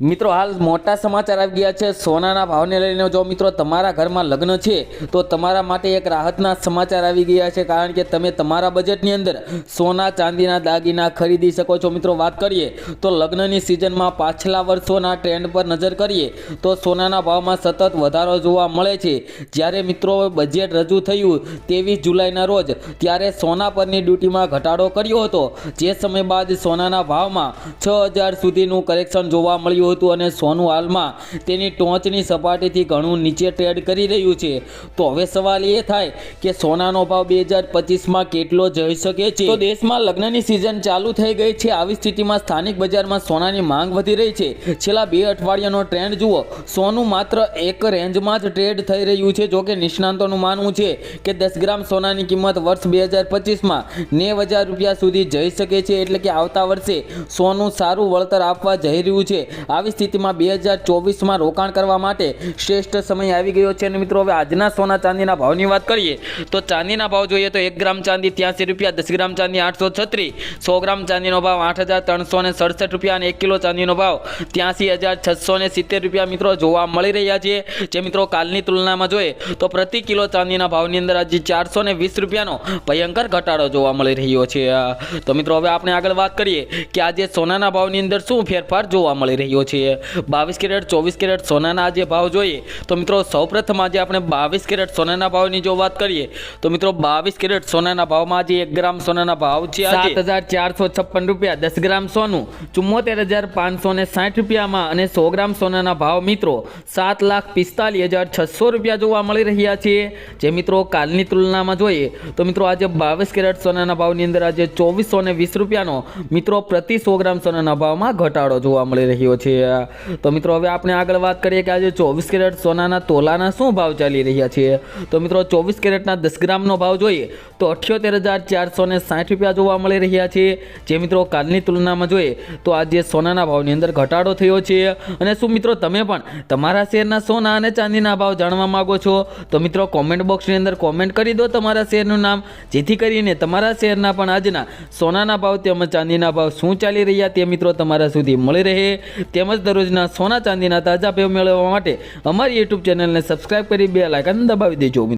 મિત્રો, હાલ મોટા સમાચાર આવી ગયા છે. સોનાના ભાવને લઈને જો મિત્રો તમારા ઘરમાં લગ્ન છે, તો તમારા માટે એક રાહતના સમાચાર આવી ગયા છે. કારણ કે તમે તમારા બજેટની અંદર સોના, ચાંદીના દાગીના ખરીદી શકો છો. મિત્રો, વાત કરીએ તો લગ્નની સિઝનમાં પાછલા વર્ષોના ટ્રેન્ડ પર નજર કરીએ તો સોનાના ભાવમાં સતત વધારો જોવા મળે છે. જ્યારે મિત્રો બજેટ રજૂ થયું ત્રેવીસ જુલાઈના રોજ, ત્યારે સોના પરની ડ્યુટીમાં ઘટાડો કર્યો હતો. જે સમય બાદ સોનાના ભાવમાં છ હજાર સુધીનું કરેક્શન જોવા મળ્યું હતું અને સોનું હાલમાં તેની ટોચની સપાટીથી ઘણું નીચે ટ્રેડ કરી રહ્યું છે. તો હવે સવાલ એ થાય કે સોનાનો ભાવ બે હજાર પચીસમાં કેટલો જઈ શકે છે? તો દેશમાં લગ્નની સિઝન ચાલુ થઈ ગઈ છે. આવી સ્થિતિમાં સ્થાનિક બજારમાં સોનાની માંગ વધી રહી છે. છેલ્લા બે અઠવાડિયાનો ટ્રેન્ડ જુઓ, સોનું માત્ર એક રેન્જમાં જ ટ્રેડ થઈ રહ્યું છે. જોકે નિષ્ણાંતોનું માનવું છે કે દસ ગ્રામ સોનાની કિંમત વર્ષ બે હજાર પચીસમાં નેવ હજાર રૂપિયા સુધી જઈ શકે છે. એટલે કે આવતા વર્ષે સોનું સારું વળતર આપવા જઈ રહ્યું છે. આવી સ્થિતિમાં બે હજાર ચોવીસમાં રોકાણ કરવા માટે શ્રેષ્ઠ સમય આવી ગયો છે. અને મિત્રો, હવે આજના સોના ચાંદીના ભાવની વાત કરીએ, તો ચાંદીના ભાવ જોઈએ તો એક ગ્રામ ચાંદી ત્યાંસી રૂપિયા, દસ ગ્રામ ચાંદી આઠસો છત્રીસ, સો ગ્રામ ચાંદીનો ભાવ આઠ હજાર ત્રણસો ને સડસઠ રૂપિયા અને એક કિલો ચાંદીનો ભાવ ત્યાંસી હજાર છસો ને સિત્તેર રૂપિયા મિત્રો જોવા મળી રહ્યા છે. જે મિત્રો કાલની તુલનામાં જોઈએ તો પ્રતિ કિલો ચાંદીના ભાવની અંદર આજે ચારસો ને વીસ રૂપિયાનો ભયંકર ઘટાડો જોવા મળી રહ્યો છે. તો મિત્રો, હવે આપણે આગળ વાત કરીએ કે આજે સોનાના ભાવની અંદર શું ફેરફાર જોવા મળી રહ્યો છે બાવીસ કેરેટ, ચોવીસ કેરેટ સોનાના આજે ભાવ જોઈએ. તો મિત્રો, સૌપ્રથમ આજે આપણે બાવીસ કેરેટ સોનાના ભાવની જો વાત કરીએ, તો મિત્રો, બાવીસ કેરેટ સોનાના ભાવમાં આજે એક ગ્રામ સોનાના ભાવ છે સાત હજાર ચારસો છપ્પન રૂપિયા, દસ ગ્રામ સોનું, ચુમ્મોતેર હજાર પાંચસો ને સાઠ રૂપિયામાં અને સો ગ્રામ સોનાના ભાવ મિત્રો, સાત લાખ પિસ્તાલીસ હજાર છસો રૂપિયા જોવા મળી રહ્યા છે. જે મિત્રો, કાલની તુલનામાં જોઈએ, તો મિત્રો, આજે બાવીસ કેરેટ સોનાના ભાવની અંદર આજે ચોવીસો ને વીસ રૂપિયાનો મિત્રો, પ્રતિ સો ગ્રામ સોનાના ભાવમાં ઘટાડો જોવા મળી રહ્યો છે. તો મિત્રો, હવે આપણે આગળ વાત કરીએ કે આજે ચોવીસ કેરેટ સોનાના તોલાના શું ભાવ ચાલી રહ્યા છે? તો મિત્રો, ચોવીસ કેરેટના દસ ગ્રામનો ભાવ જોઈએ તો અઠ્યોતેર હજાર ચારસો ને સાઠ રૂપિયા જોવા મળી રહ્યા છે. જે મિત્રો, કાલની તુલનામાં જોઈએ તો આજે સોનાના ભાવની અંદર ઘટાડો થયો છે. અને શું મિત્રો, તમે પણ તમારા શેરના સોના અને ચાંદીના ભાવ જાણવા માગો છો? તો મિત્રો, કોમેન્ટ બોક્સની અંદર કોમેન્ટ કરી દો તમારા શેરનું નામ, જેથી કરીને તમારા શેરના પણ આજના સોનાના ભાવ તેમજ ચાંદીના ભાવ શું ચાલી રહ્યા તે મિત્રો તમારા સુધી મળી રહે. તેમજ દરરોજના સોના ચાંદીના તાજા ભાવ મેળવવા માટે અમારી યુટ્યુબ ચેનલને સબસ્ક્રાઇબ કરી, બે લાયકન દબાવી દેજો.